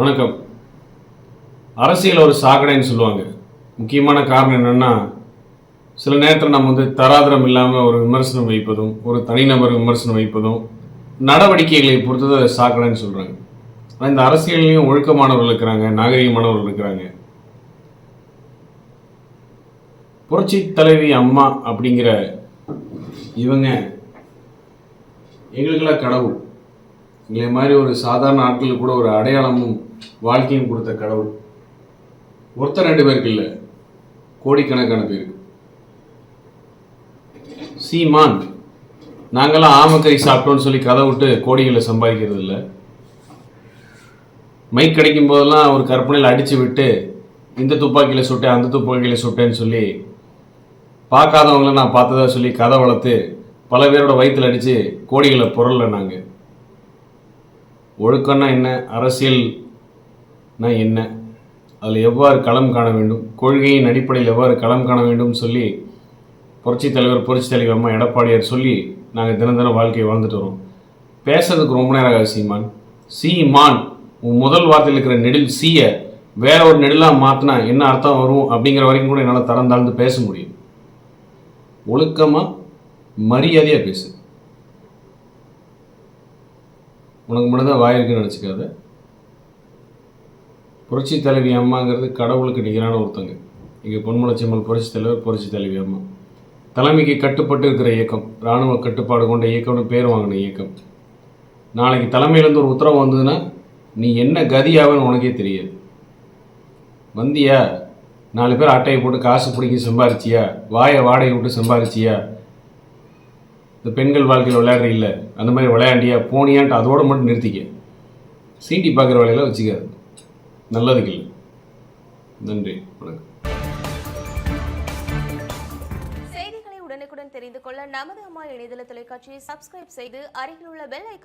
வணக்கம். அரசியல் ஒரு சாக்கடைன்னு சொல்லுவாங்க. முக்கியமான காரணம் என்னென்னா சில நேரத்தில் நம்ம வந்து தராதரம் இல்லாமல் ஒரு விமர்சனம் வைப்பதும் ஒரு தனிநபர் விமர்சனம் வைப்பதும் நடவடிக்கைகளை பொறுத்தது அதை சாக்கடைன்னு சொல்கிறாங்க ஆனால் இந்த அரசியல்லையும் ஒழுக்கமானவர்கள் இருக்கிறாங்க நாகரிகமானவர்கள் இருக்கிறாங்க. புரட்சி தலைவி அம்மா அப்படிங்கிற இவங்க எங்களுக்கெல்லாம் கடவுள். எங்களை மாதிரி ஒரு சாதாரண ஆட்களுக்கு கூட ஒரு அடையாளமும் வாழ்க்கையும் கொடுத்த கடவுள். ஒருத்தர் ரெண்டு பேருக்கு இல்லை. கோடிக்கணக்கான பேருக்கு. சீமான் நாங்களாம் ஆமக்கறி சாப்பிட்டோம்னு சொல்லி கதை விட்டு கோடிகளை சம்பாதிக்கிறது இல்லை. மைக் கிடைக்கும் போதெல்லாம் ஒரு கற்பனையில் அடித்து விட்டு இந்த துப்பாக்கியில் சுட்டேன் அந்த துப்பாக்கியில் சுட்டேன்னு சொல்லி பார்க்காதவங்கள நான் பார்த்ததா சொல்லி கதை வளர்த்து பல பேரோட வயிற்றில் அடித்து கோடிகளை பொருளில் நாங்கள் ஒழுக்கம்னா என்ன? அரசியல்னா என்ன? அதில் எவ்வாறு களம் காண வேண்டும்? கொள்கையின் அடிப்படையில் எவ்வாறு களம் காண வேண்டும் சொல்லி புரட்சி தலைவர் புரட்சி தலைவர் அம்மா எடப்பாடியார் சொல்லி நாங்கள் தினம் தினம் வாழ்க்கையை வாழ்ந்துட்டு வரோம். பேசுறதுக்கு ரொம்ப நேரம் ஆகாது சீமான். சீமான் உன் முதல் வார்த்தையில் இருக்கிற நெடில் சீயை வேற ஒரு நெடிலாக மாற்றினா என்ன அர்த்தம் வரும் அப்படிங்கிற வரைக்கும் கூட என்னால் தரம் தாழ்ந்து பேச முடியும். ஒழுக்கமாக மரியாதையாக பேசு. உனக்கு மட்டும்தான் வாய் இருக்குன்னு நினச்சிக்காத. புரட்சி தலைவி அம்மாங்கிறது கடவுளுக்கு நிகரான ஒருத்தங்க. இங்கே பொன்முளச்சிம்மல் புரட்சி தலைவர் புரட்சி தலைவி அம்மா. தலைமைக்கு கட்டுப்பட்டு இருக்கிற இயக்கம் இராணுவ கட்டுப்பாடு கொண்ட இயக்கம்னு பேர் வாங்கின இயக்கம். நாளைக்கு தலைமையிலேருந்து ஒரு உத்தரவு வந்ததுன்னா நீ என்ன கதியாவன்னு உனக்கே தெரியாது. வந்தியா? நாலு பேர் அட்டையை போட்டு காசு பிடிக்கி சம்பாரிச்சியா? வாயை வாடகை விட்டு சம்பாரிச்சியா? இந்த பெண்கள் வாழ்க்கையில் விளையாடுற இல்லை. அந்த மாதிரி விளையாண்டியா போனியான்ட்டு அதோட மட்டும் நிறுத்திக்க. சீண்டி பார்க்குற வேலையெல்லாம் வச்சுக்காது. நல்லதுக்கு இல்லை. நன்றி. வணக்கம். செய்திகளை உடனுக்குடன் தெரிந்து கொள்ள நமது அம்மா இணையதள தொலைக்காட்சியை சப்ஸ்கிரைப் செய்து அருகில் உள்ள பெல்